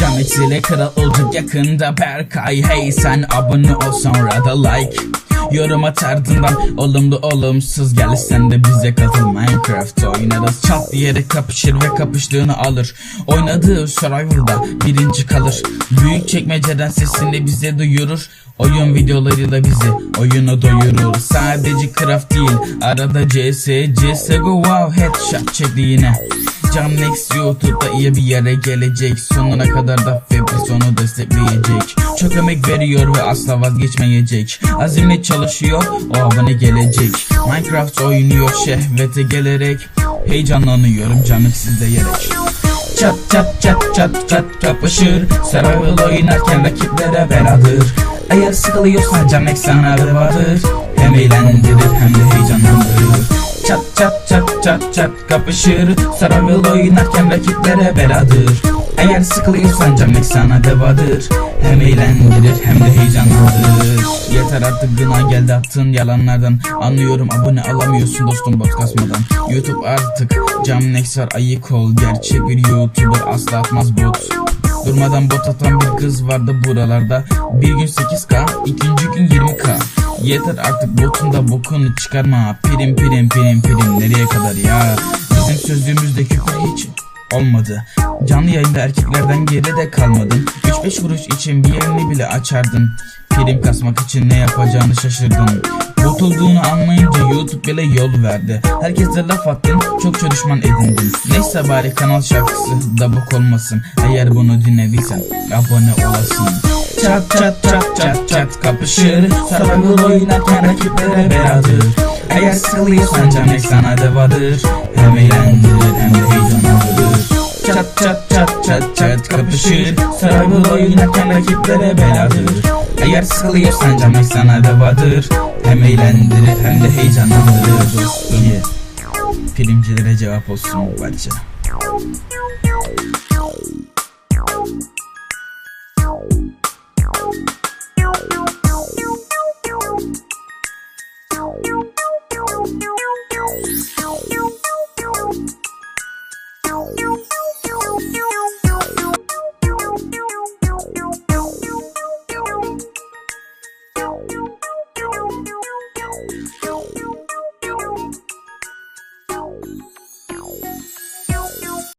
Cam içiyle kral olacak yakında Berkay. Hey sen abone ol sonra da like. Yorum at olumlu olumsuz Gel sen de bize katıl. Minecraft oynarız. Çat diyerek kapışır ve kapıştığını alır. Oynadığı Survival'da birinci kalır. Büyük çekmeceden sesini bize duyurur. Oyun videolarıyla bizi oyunu doyurur. Sadece craft değil arada CS, CSGO wow headshot çekti yine Can Next YouTube'da iyi bir yere gelecek. Sonuna kadar da Fabris onu destekleyecek Çok emek veriyor ve asla vazgeçmeyecek. Azimle çalışıyor o abone gelecek? Minecraft oynuyor şehvete gelerek Heyecanlanıyorum canım sizde yerek. Çat çat çat çat çat kapışır. Survival oynarken rakiplere beladır Eğer sıkılıyorsan Can sana vardır. Hem eğlendirir hem de heyecanlandırır. Çat çat çat çat çat kapışır. Survival oynarken rakiplere beladır Eğer sıkılıyorsan Camek sana devadır Hem eğlendirir hem de heyecanlandırır Yeter artık gına geldi attığın yalanlardan. Anlıyorum abone alamıyorsun dostum bot kasmadan. Youtube artık Camnex var ayık ol. Gerçek bir youtuber asla atmaz bot. Durmadan bot atan bir kız vardı buralarda. Bir gün 8k ikinci gün 20k Yeter artık botun da bokunu çıkarma. Prim prim prim prim nereye kadar ya? Bizim sözlüğümüzde küfür hiç olmadı. Canlı yayında erkeklerden geride kalmadın 3-5 kuruş için bir yerini bile açardın Prim kasmak için ne yapacağını şaşırdın Bot olduğunu anlayınca YouTube bile yol verdi. Herkese laf attın çokça düşman edindin Neyse bari kanal şarkısı da bok olmasın. Eğer bunu dinlediysen abone olasın. Çat çat çat çat çat kapışır. Survival oynarken rakiplere beladır Eğer sıkılıyorsan Camek sana devadır. Hem eğlendirir hem de heyecanlandırır Çat çat çat çat çat. Kapışır Survival oynarken rakiplere beladır. Eğer sıkılıyorsan Camek sana devadır Hem eğlendirir hem de heyecanlandırır. Dostum yeah. Filmcilere cevap olsun bu